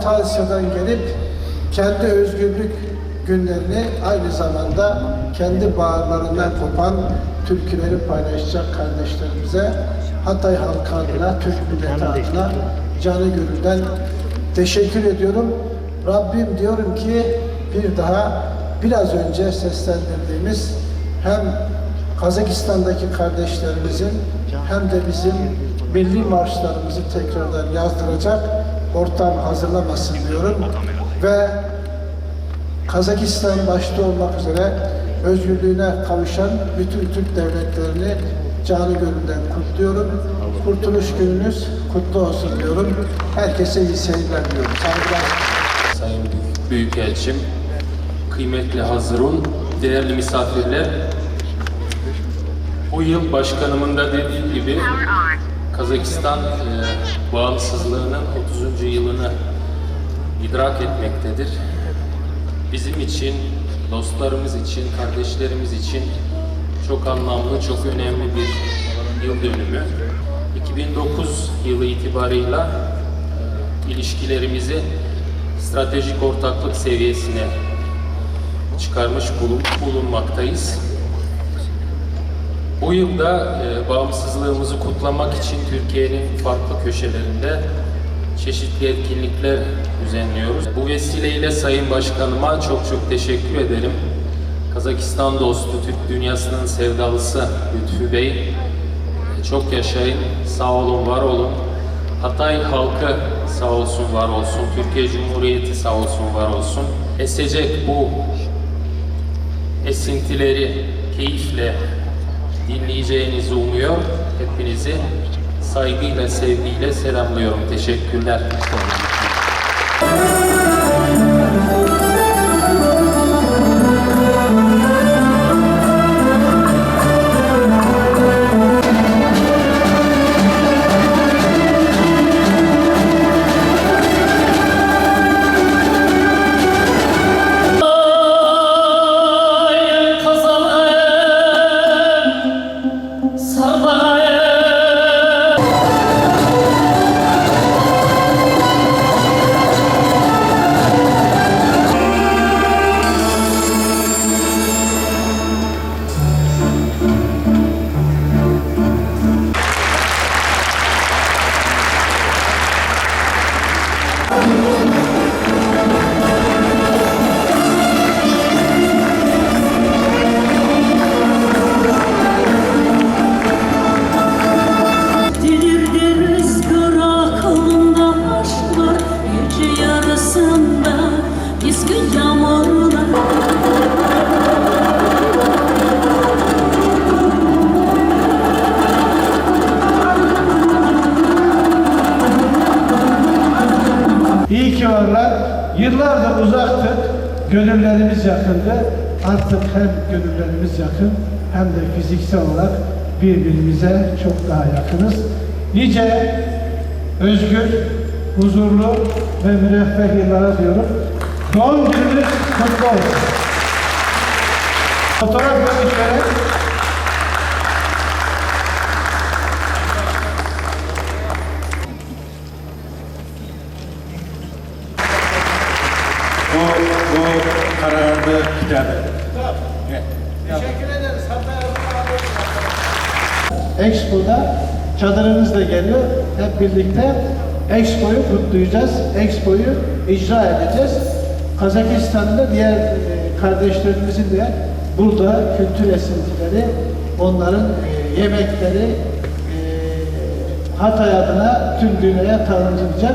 Orta Asya'dan gelip kendi özgürlük günlerini aynı zamanda kendi bağırlarından kopan türküleri paylaşacak kardeşlerimize Hatay halkı adına, Türk milleti adına canı gönülden teşekkür ediyorum. Rabbim diyorum ki bir daha biraz önce seslendirdiğimiz hem Kazakistan'daki kardeşlerimizin hem de bizim milli marşlarımızı tekrardan yazdıracak ortam hazırlamasın diyorum. Ve Kazakistan başta olmak üzere özgürlüğüne kavuşan bütün Türk devletlerini canı gönülden kutluyorum. Kurtuluş gününüz kutlu olsun diyorum. Herkese iyi seyirler diliyorum. Saygılar. Sayın Büyük- Büyükelçim, kıymetli Hazırun, değerli misafirler. Bu yıl başkanımın da dediği gibi Kazakistan e, bağımsızlığının 30. yılını idrak etmektedir. Bizim için, dostlarımız için, kardeşlerimiz için çok anlamlı, çok önemli bir yıl dönümü. 2009 yılı itibarıyla e, ilişkilerimizi stratejik ortaklık seviyesine çıkarmış bulun, bulunmaktayız. Bu yılda e, bağımsızlığımızı kutlamak için Türkiye'nin farklı köşelerinde çeşitli etkinlikler düzenliyoruz. Bu vesileyle Sayın Başkanıma çok çok teşekkür ederim. Kazakistan dostu, Türk dünyasının sevdalısı Lütfü Bey, e, çok yaşayın, sağ olun, var olun. Hatay halkı sağ olsun, var olsun. Türkiye Cumhuriyeti sağ olsun, var olsun. Esecek bu esintileri keyifle dinleyeceğinizi umuyor. Hepinizi saygıyla, sevgiyle selamlıyorum. Teşekkürler. Yıllardır uzaktık. Gönüllerimiz yakındı. Artık hem gönüllerimiz yakın hem de fiziksel olarak birbirimize çok daha yakınız. Nice özgür, huzurlu ve müreffeh yıllara diyorum. Doğum gününüz kutlu olsun. Fotoğraf görüşleri Bu, bu kararlı kitap. Teşekkür ederiz. Expo'da çadırınız da geliyor. Hep birlikte Expo'yu kutlayacağız. Expo'yu icra edeceğiz. Kazakistan'da diğer e, kardeşlerimizin de burada kültür esintileri, onların e, yemekleri e, Hatay adına tüm dünyaya tanıtılacak.